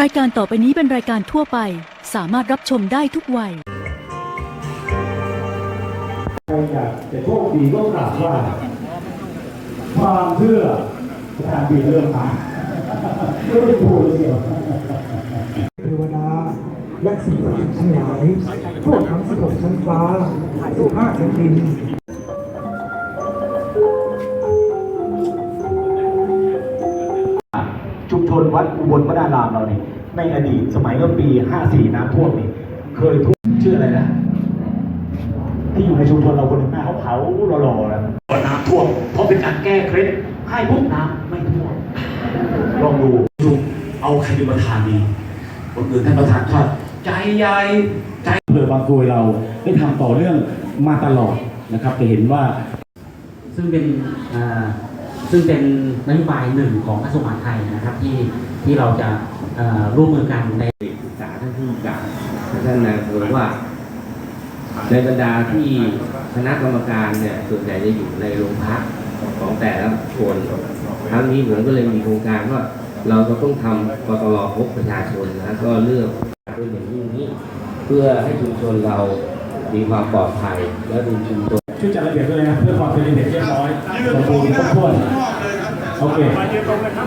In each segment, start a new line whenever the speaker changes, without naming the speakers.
รายการต่อไปนี้เป็นรายการทั่วไป สามารถรับชมได้ทุกวัย
ใครอยากจะโชคดีก็กราบไหว่าความเชื่อประธานปีเริ่มมาไม่ได้พูดเลยเดียว
เทวดา และสิ่งศักดิ์สิทธิ์ทั้งหลายทั่วทั้งสิบหกชั้นฟ้าสิบห้าชั้นดิน
ชนวัดอุบลวดารามเราเนี่ยในอดีตสมัยเมื่อปี 54 น้ำท่วมนี่เคยท่วมชื่ออะไรนะ ที่อยู่ในชุมชนเราคนหนึ่งหน้าเขาเขาหล่อๆนะน้ำท่วม เพราะเป็นการแก้เคล็ดให้พวกน้ำไม่ท่วมลองดูดูเอาใครเป็นประธานดีคนอื่นท่านประธานชาใจใหญ่ใจเพื่อบางกรวยเราได้ทำต่อเนื่องมาตลอดนะครับจะเห็นว่า
ซึ่งเป็นอ่า ซึ่งเป็นนโยบายหนึ่งของกระทรวงมหาดไทยนะครับ ที่ที่เราจะร่วมมือกันใน
ศึกษาท่านผู้กำกับและท่านนายอำเภอว่า ในบรรดาที่คณะกรรมการเนี่ยส่วนใหญ่จะอยู่ในโรงพักของแต่ละคนครั้งนี้ผมก็เลยมีโครงการว่าเราก็ต้องทำกตลพบประชาชนนะก็เลือกเป็นอย่างยิ่งนี้ เพื่อให้ชุมชนเรามีความปลอดภัยและดูชุมชน
ช่วยจัดระเบียบด้วยนะเพื่อความเป็นระเบียบเรียบร้อยสมบูรณ์ครบถ้วนโอเค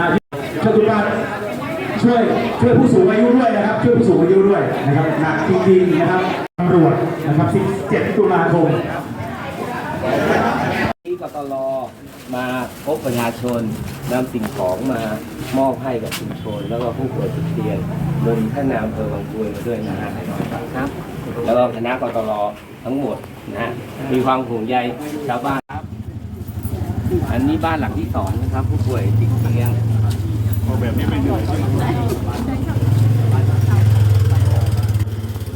อะช่วยคุณป้าช่วยช่วยผู้สูงอายุด้วยนะครับ ช่วยผู้สูงอายุด้วยนะครับหนักจริงๆนะครับตำรวจนะครับ 17 ตุลาคม
ที่กตลมาพบประชาชนนำสิ่งของมามอบให้กับชุมชน แล้วก็ผู้ป่วยติดเตียงโดยมีท่านนายอำเภอบางกรวยมาด้วยนะฮะครับ แล้วก็คณะกตลทั้งหมด นะฮะมีความห่วงใยชาวบ้านครับ อันนี้บ้านหลังที่สองนะครับ ผู้ป่วยติดเตียง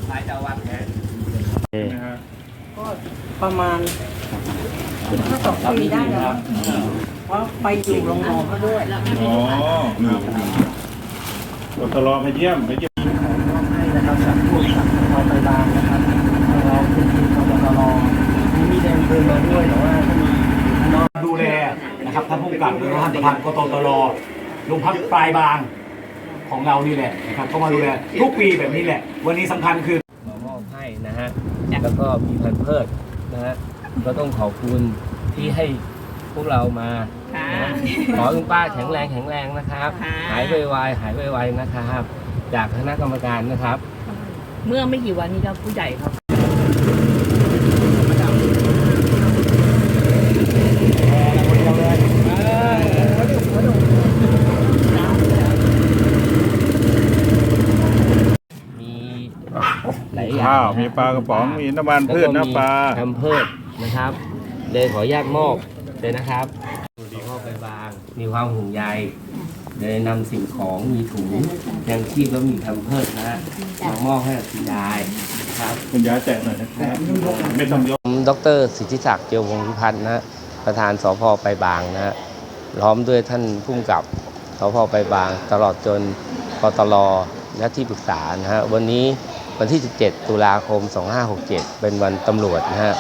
สายตะวันแขน
ประมาณถ้าสองปีได้แล้วเพราะไปอยู่โรงหมอเขาด้วย
อ๋อกตลอไปเยี่ยมไปเยี่ยม
ให้นะครับจากพวกสัตว์เราไปบางนะครับเราเป็นทีมกตล มีมีแดงเพลินมาด้วยแต่ว่าก็มี
ดูแลนะครับท่านผู้กำกับหรือท่านประธานกตตรโรงพักปลายบางของเรานี่แหละนะครับก็มาดูแลทุกปีแบบนี้แหละ วันนี้สำคัญคือ
มามอบให้นะฮะ แล้วก็มีพันเพิดนะฮะ ก็ต้องขอบคุณที่ให้พวกเรามานะฮะขอให้คุณป้าแข็งแรงแข็งแรงนะครับ
ค่ะ
หายไวๆหายไวๆนะครับ จากคณะกรรมการนะครับ
เมื่อไม่กี่วันนี้ก็ผู้ใหญ่เขา
ข้าว
นะฮะ
มีปลากระป๋องมีน้ำมันพืชน้ำปลา
ทำเพิดนะครับเลยขออนุญาตมอบเลยนะครับดีมอบไปบาง มีความห่วงใยเลยนำสิ่งของมีถุงยังชีพแล้วมีทำเพิดนะฮะมามอบให้กับคุณยาย นะครับ
คุณยายแจกหน่อยนะครับไม่ต้องยก
ผมดรสิทธิศักดิ์เจียววงศ์พิพัฒน์นะฮะประธานสพไปบางนะฮะพร้อมด้วยท่านผู้กำกับสพไปบาง ตลอดจนกตลและที่ปรึกษานะฮะวันนี้วันที่ 17 ตุลาคม 2567 เป็นวันตำรวจนะฮะ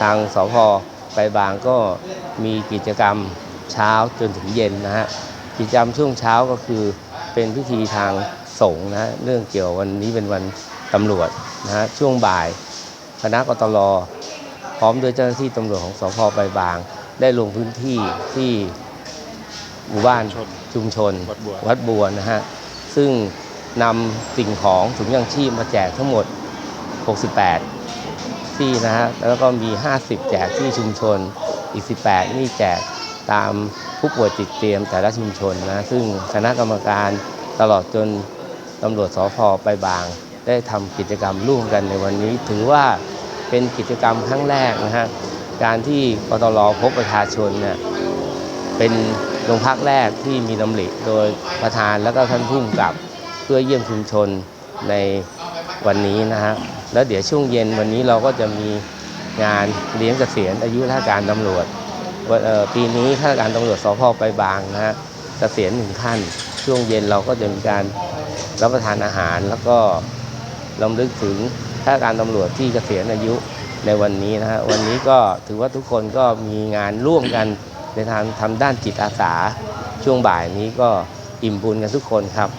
ทางสพไปบางก็มีกิจกรรมเช้าจนถึงเย็นนะฮะกิจกรรมช่วงเช้าก็คือเป็นพิธีทางสงฆ์นะฮะเรื่องเกี่ยววันนี้เป็นวันตำรวจ นะฮะช่วงบ่ายคณะกตลพร้อมด้วยเจ้าหน้าที่ตำรวจของสพไปบาง ได้ลงพื้นที่ที่หมู่บ้านชุมชน
วัดบัว
วัดบัวนะฮะ ซึ่งนำสิ่งของถุงยังชีพมาแจกทั้งหมด 68 ที่นะฮะ แล้วก็มี 50 แจกที่ชุมชน อีก 18 นี่แจกตามผู้ป่วยติดเตียงแต่ละชุมชนนะ ซึ่งคณะกรรมการตลอดจนตำรวจสพไปบาง ได้ทำกิจกรรมร่วมกันในวันนี้ ถือว่าเป็นกิจกรรมครั้งแรกนะฮะการที่กตลพบประชาชนเนี่ยเป็นโรงพักแรกที่มีดำริโดยประธานแล้วก็ท่านผู้กำกับเพื่อเยี่ยมชุมชนในวันนี้นะฮะแล้วเดี๋ยวช่วงเย็นวันนี้เราก็จะมีงานเลี้ยงเกษียณอายุราชการตำรวจปีนี้ข้าราชการตำรวจสพไปบางนะฮะเกษียณหนึ่งท่าน ช่วงเย็นเราก็จะมีการรับประทานอาหารแล้วก็ ลำลึกถึงข้าการตำรวจที่เกษียณอายุในวันนี้นะฮะวันนี้ก็ถือว่าทุกคนก็มีงานร่วมกันในทางทำด้านจิตอาสาช่วงบ่ายนี้ก็อิ่มบุญกันทุกคนครับ